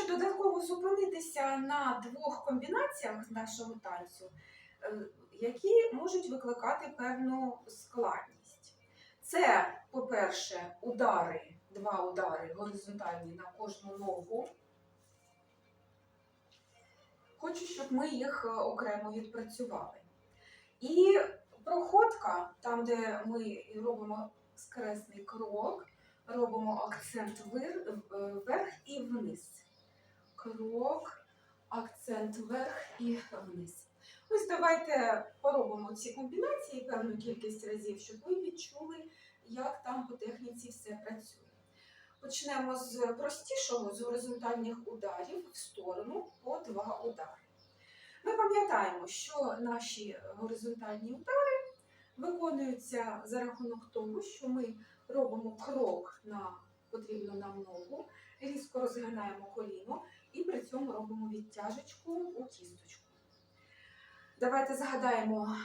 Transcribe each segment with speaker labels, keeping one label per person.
Speaker 1: хочу додатково зупинитися на двох комбінаціях нашого танцю, е, які можуть викликати певну складність. Це, по-перше, удари, два удари горизонтальні на кожну ногу. Хочу, щоб ми їх е, окремо відпрацювали. І проходка, там, де ми робимо скресний крок, робимо акцент е, вверх і вниз. Крок, акцент вверх і вниз. Ось давайте поробимо ці комбінації певну кількість разів, щоб ви відчули, як там по техніці все працює. Почнемо з простішого, з горизонтальних ударів в сторону по два удари. Ми пам'ятаємо, що наші горизонтальні удари виконуються за рахунок того, що ми робимо крок на потрібну нам ногу, різко розгинаємо коліно при цьому робимо відтяжечку у кісточку. Давайте згадаємо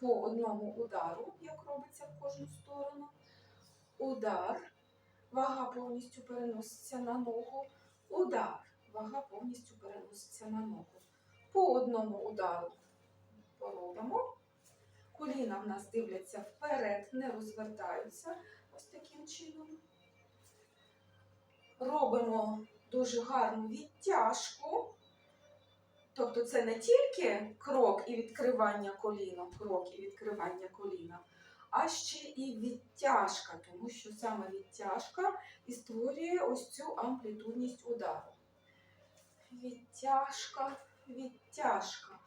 Speaker 1: по одному удару, як робиться в кожну сторону. Удар, вага повністю переноситься на ногу. Удар, вага повністю переноситься на ногу. По одному удару поробимо. Коліна в нас дивляться вперед, не розвертаються. Ось таким чином. Робимо дуже гарну відтяжку. Тобто це не тільки крок і відкривання коліна, крок і відкривання коліна, а ще і відтяжка, тому що саме відтяжка і створює ось цю амплітудність удару. Відтяжка, відтяжка.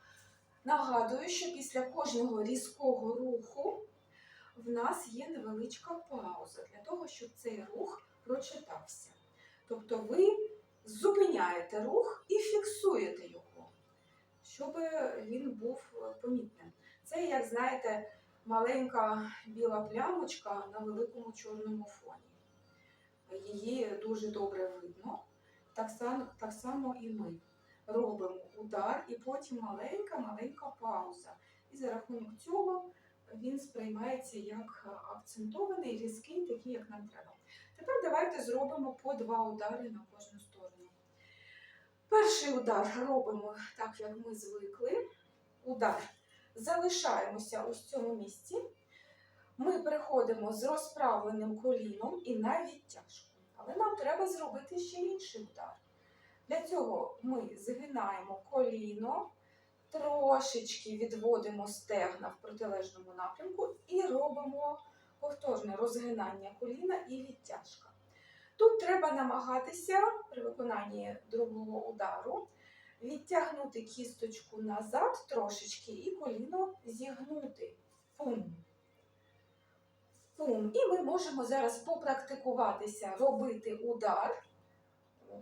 Speaker 1: Нагадую, що після кожного різкого руху в нас є невеличка пауза для того, щоб цей рух прочитався. Тобто ви зупиняєте рух і фіксуєте його, щоб він був помітним. Це, як знаєте, маленька біла плямочка на великому чорному фоні. Її дуже добре видно. Так само, так само і ми робимо удар, і потім маленька-маленька пауза. І за рахунок цього він сприймається як акцентований, різкий, такий, як нам треба. Тепер давайте зробимо по два удари на кожну сторону. Перший удар робимо так, як ми звикли. Удар. Залишаємося в цьому місці. Ми переходимо з розправленим коліном і на відтяжку. Але нам треба зробити ще інший удар. Для цього ми згинаємо коліно, трошечки відводимо стегна в протилежному напрямку і робимо повторне розгинання коліна і відтяжка. Тут треба намагатися при виконанні другого удару відтягнути кісточку назад трошечки і коліно зігнути. Пум. Пум. І ми можемо зараз попрактикуватися робити удар,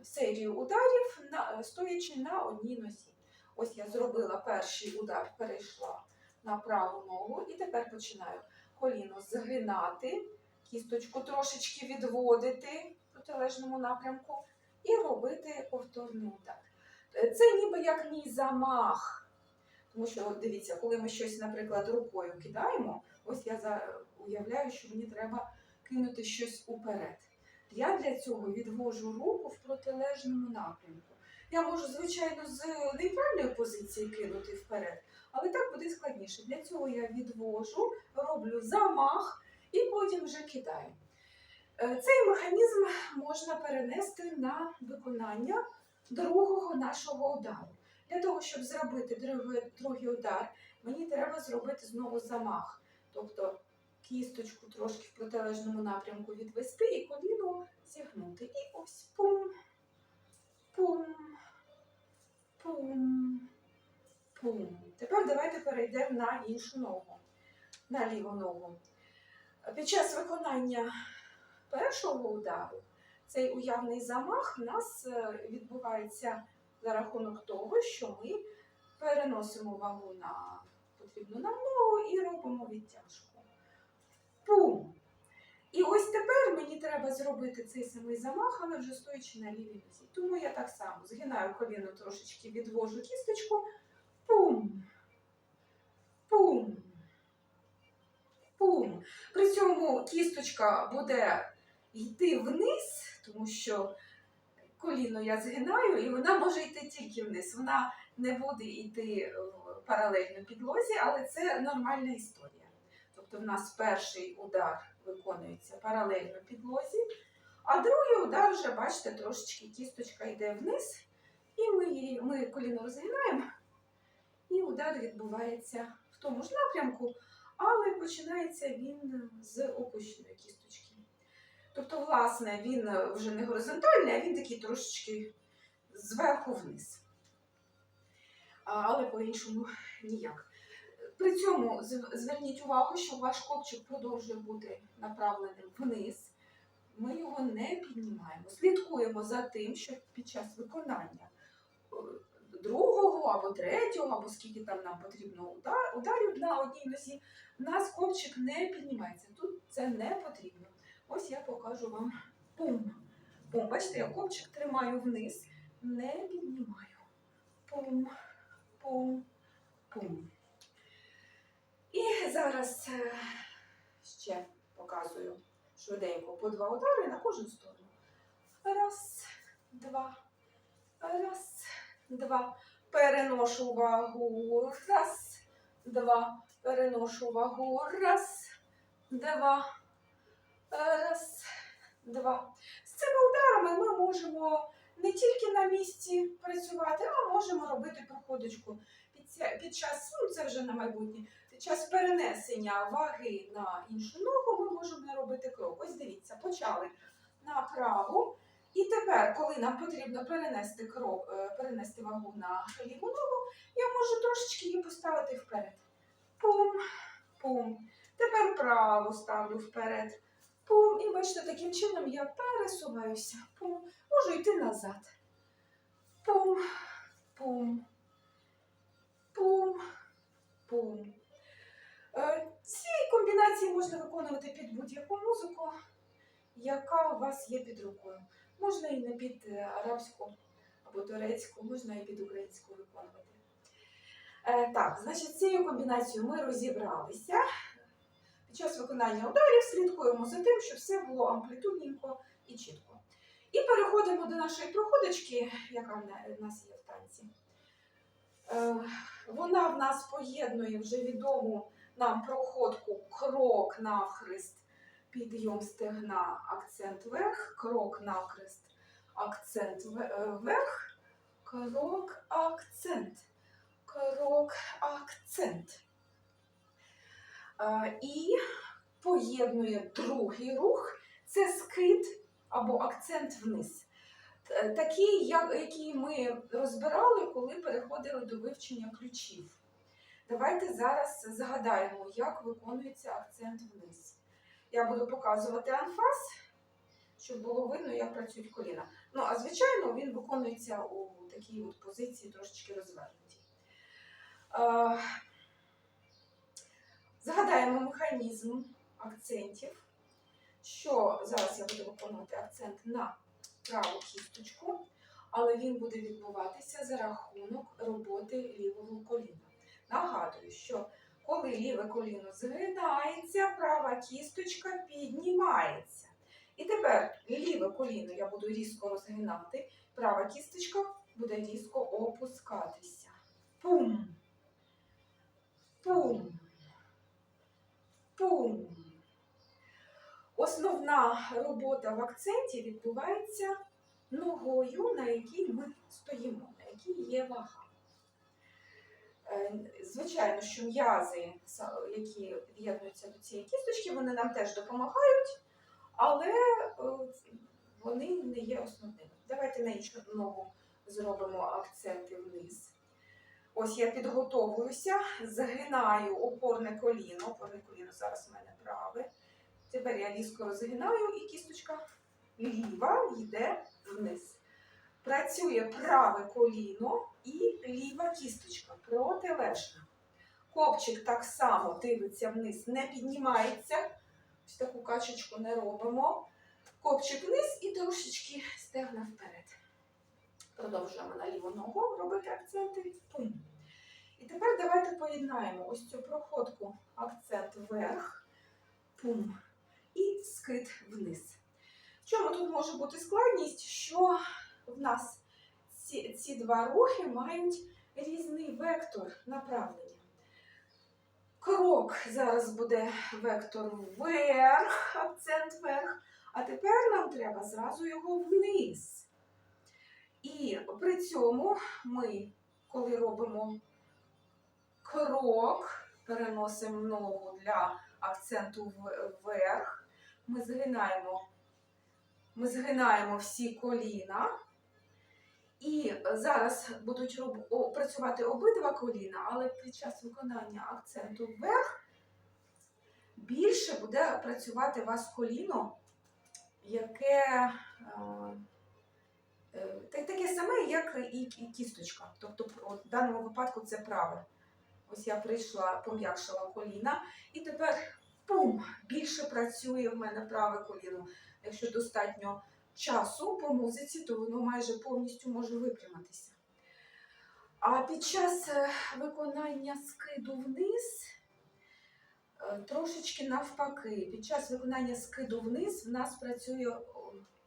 Speaker 1: серію ударів, на- стоячи на одній нозі. Ось я зробила перший удар, перейшла на праву ногу і тепер починаю коліно згинати, кісточку трошечки відводити протилежному напрямку і робити повторний удар. Е, Це ніби як мій замах. Тому що, дивіться, коли ми щось, наприклад, рукою кидаємо, ось я уявляю, що мені треба кинути щось уперед. Я для цього відвожу руку в протилежному напрямку. Я можу, звичайно, з нейтральної позиції кинути вперед, але так буде складніше. Для цього я відвожу, роблю замах і потім вже кидаю. Е, Цей механізм можна перенести на виконання другого нашого удару. Для того, щоб зробити другий, удар, мені треба зробити знову замах. Тобто кісточку трошки в протилежному напрямку відвести і коліно зігнути. І ось пум, пум, пум, пум. Тепер давайте перейдемо на іншу ногу, на ліву ногу. Під час виконання першого удару цей уявний замах у нас е, відбувається за рахунок того, що ми переносимо вагу на потрібну нам ногу і робимо відтяжку. Пум! І ось тепер мені треба зробити цей самий замах, але вже стоячи на лівій нозі. Тому я так само згинаю коліно трошечки, відвожу кісточку. Пум! Пум! Пум! При цьому кісточка буде йти вниз, тому що коліно я згинаю, і вона може йти тільки вниз. Вона не буде йти паралельно підлозі, але це нормальна історія. Тобто в нас перший удар виконується паралельно підлозі, а другий удар вже, бачите, трошечки кісточка йде вниз, і ми, її, ми коліно розгинаємо, і удар відбувається в тому ж напрямку, але починається він з опущеної кісточки. Тобто, власне, він вже не горизонтальний, а він такий трошечки зверху вниз. Але по-іншому ніяк. При цьому зверніть увагу, що ваш копчик продовжує бути направленим вниз. Ми його не піднімаємо. Слідкуємо за тим, щоб під час виконання е, другого або третього, або скільки там нам потрібно удар- ударів на одній нозі, у нас копчик не піднімається. Тут це не потрібно. Ось я покажу вам пум. Пум. Бачите, я копчик тримаю вниз, не піднімаю. Пум, пум, пум. І зараз е, ще показую швиденько по два удари на кожну сторону. Раз, два, раз, два. Переношу вагу. Раз, два. Переношу вагу. Раз, два. Раз, два. З цими ударами ми можемо не тільки на місці працювати, а можемо робити проходочку під час, ну це вже на майбутнє, під час перенесення ваги на іншу ногу ми можемо робити крок. Ось дивіться, почали на праву. І тепер, коли нам потрібно перенести крок, е, перенести вагу на ліву ногу, я можу трошечки її поставити вперед. Пум, пум. Тепер праву ставлю вперед. Пум. І бачите, таким чином я пересуваюся. Пум. Можу йти назад. Пум, пум, пум, пум. Е, Ці комбінації можна виконувати під будь-яку музику, яка у вас є під рукою. Можна і не під е, арабську або турецьку, можна і під українську виконувати. Е, так, значить, цією комбінацією ми розібралися. Час виконання ударів слідкуємо за тим, щоб все було амплітудненько і чітко. І переходимо до нашої проходочки, яка в нас є в танці. Е, Вона в нас поєднує вже відому нам проходку крок навхрест, підйом стегна, акцент вверх, крок навхрест, акцент е, вверх, крок, акцент, крок, акцент. Е, І поєднує другий рух це скид або акцент вниз. Такий, який ми розбирали, коли переходили до вивчення ключів. Давайте зараз згадаємо, як виконується акцент вниз. Я буду показувати анфас, щоб було видно, як працюють коліна. Ну, а звичайно, він виконується у такій от позиції трошечки розвернутій. Згадаємо механізм акцентів, що зараз я буду виконувати акцент на праву кісточку, але він буде відбуватися за рахунок роботи лівого коліна. Нагадую, що коли ліве коліно згинається, права кісточка піднімається. І тепер ліве коліно я буду різко розгинати, права кісточка буде різко опускатися. Пум. Пум. Пум. Основна робота в акценті відбувається ногою, на якій ми стоїмо, на якій є вага. Е, Звичайно, що м'язи, які під'єднуються до цієї кісточки, вони нам теж допомагають, але е, вони не є основними. Давайте на іншу ногу зробимо акценти вниз. Ось я підготовуюся, загинаю опорне коліно. Опорне коліно зараз у мене праве. Тепер я різко розгинаю і кісточка ліва йде вниз. Працює праве коліно і ліва кісточка протилежна. Копчик так само дивиться вниз, не піднімається. Ось таку качечку не робимо. Копчик вниз і трошечки стегна вперед. Продовжуємо на ліву ногу робити акценти. Пум. І тепер давайте поєднаємо ось цю проходку акцент вверх, пум, і скид вниз. В чому тут може бути складність, що в нас ці, ці два рухи мають різний вектор направлення. Крок зараз буде вектор вверх, акцент вверх, а тепер нам треба зразу його вниз. І при цьому ми, коли робимо крок, переносимо ногу для акценту вверх, ми згинаємо, ми згинаємо всі коліна. І зараз будуть працювати обидва коліна, але під час виконання акценту вверх більше буде працювати у вас коліно, яке е, е, таке саме, як і кісточка. Тобто в даному випадку це праве. Ось я прийшла, пом'якшила коліна, і тепер пум, більше працює в мене праве коліно. Якщо достатньо часу по музиці, то воно майже повністю може випрямитися. А під час е, виконання скиду вниз е, трошечки навпаки. Під час виконання скиду вниз в нас працює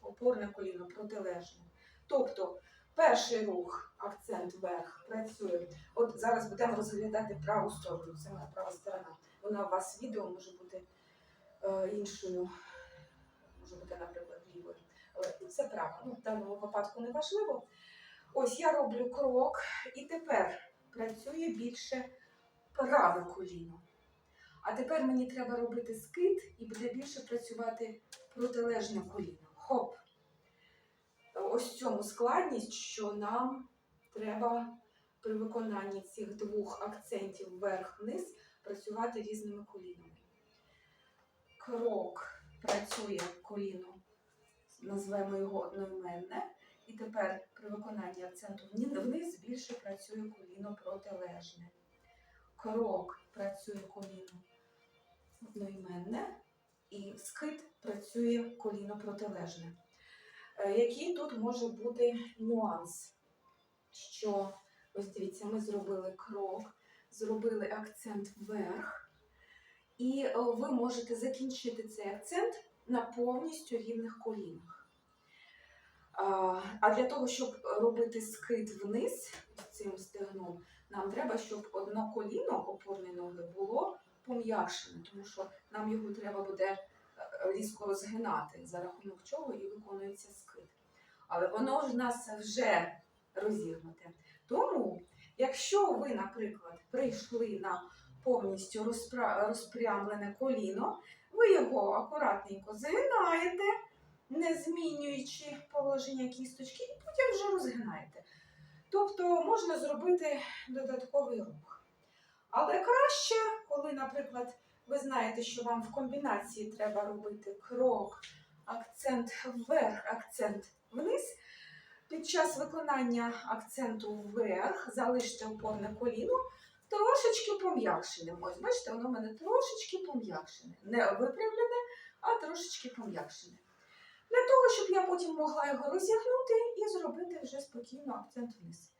Speaker 1: опорне коліно протилежне. Тобто перший рух, акцент вверх, працює. От зараз будемо розглядати праву сторону. Це моя права сторона. Вона у вас відео може бути е, іншою, може бути, наприклад, лівою. Але це право. Ну, в даному випадку не важливо. Ось я роблю крок, і тепер працює більше праве коліно. А тепер мені треба робити скид і буде більше працювати протилежне коліно. Хоп. Ось цьому складність, що нам треба при виконанні цих двох акцентів вверх-вниз працювати різними колінами. Крок працює коліно, назвемо його одноіменне. І тепер при виконанні акценту вниз більше працює коліно протилежне. Крок працює коліно одноіменне, і скид працює коліно протилежне. Е, Який тут може бути нюанс? Що ось дивіться, ми зробили крок, зробили акцент вверх, і е, ви можете закінчити цей акцент на повністю рівних колінах. А, А для того, щоб робити скид вниз цим стегном, нам треба, щоб одно коліно опорної ноги було пом'якшене, тому що нам його треба буде е, різко розгинати, за рахунок чого і виконується скид. Але воно ж нас вже розігнуте. Тому, якщо ви, наприклад, прийшли на повністю розпрямлене коліно, ви його акуратненько згинаєте, не змінюючи положення кісточки, і потім вже розгинаєте. Тобто можна зробити додатковий рух. Але краще, коли, наприклад, ви знаєте, що вам в комбінації треба робити крок, акцент вверх, акцент вниз. Під час виконання акценту вверх залиште опорне коліно трошечки пом'якшеним. Ось, бачите, воно в мене трошечки пом'якшене. Не випрямлене, а трошечки пом'якшене. Для того, щоб я потім могла його розігнути і зробити вже спокійно акцент вниз.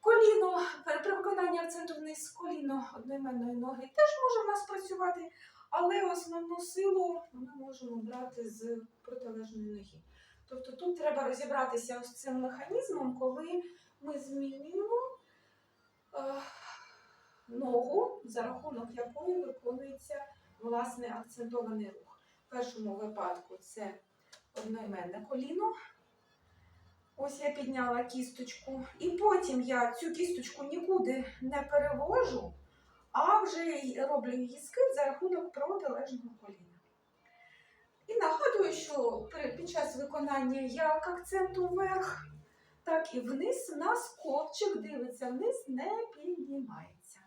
Speaker 1: Коліно, при виконанні акценту вниз, коліно одноіменної ноги теж може в нас працювати, але основну силу ми можемо брати з протилежної ноги. Тобто тут треба розібратися з цим механізмом, коли ми змінюємо е, ногу, за рахунок якої виконується власне акцентований рух. В першому випадку це одноіменне коліно. Ось я підняла кісточку, і потім я цю кісточку нікуди не перевожу, а вже роблю її скид за рахунок протилежного коліна. І нагадую, що під час виконання як акценту вверх, так і вниз у нас дивиться вниз, не піднімається.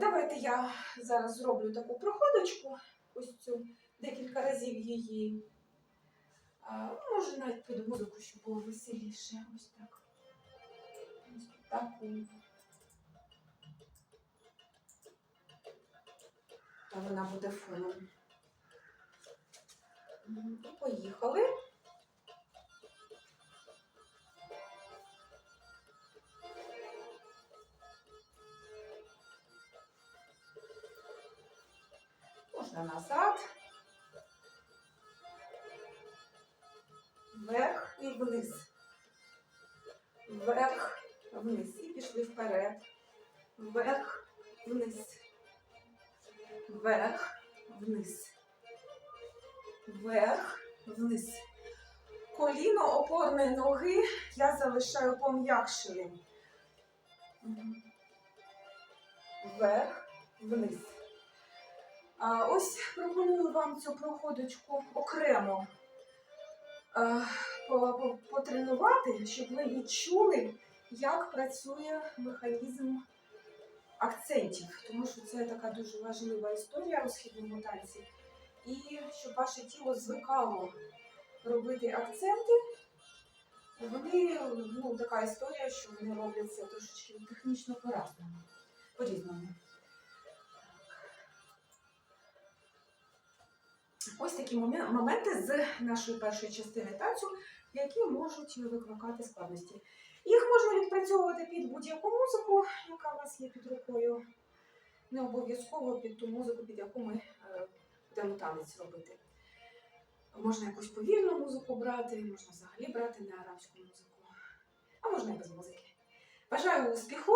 Speaker 1: Давайте я зараз зроблю таку проходочку, ось цю декілька разів її. А, може навіть під музику, щоб було веселіше. Ось так. Ось. Та вона буде фоном. І Поїхали. Можна назад. Вверх і вниз. Вверх, вниз. І пішли вперед. Вверх, вниз. Вверх, вниз. Вверх, вниз. Коліно опорної ноги я залишаю пом'якшеним. Вверх, вниз. А, ось пропоную вам цю проходочку окремо потренувати, щоб ви відчули, як працює механізм акцентів, тому що це така дуже важлива історія у східному танці. І щоб ваше тіло звикало робити акценти, вони ну, така історія, що вони роблять це трошечки технічно по-разному. Ось такі моменти з нашої першої частини танцю, які можуть викликати складності. Їх можна відпрацьовувати під будь-яку музику, яка у вас є під рукою. Не обов'язково під ту музику, під яку ми е, будемо танець робити. Можна якусь повільну музику брати, можна взагалі брати не арабську музику, а можна і без музики. Бажаю успіху!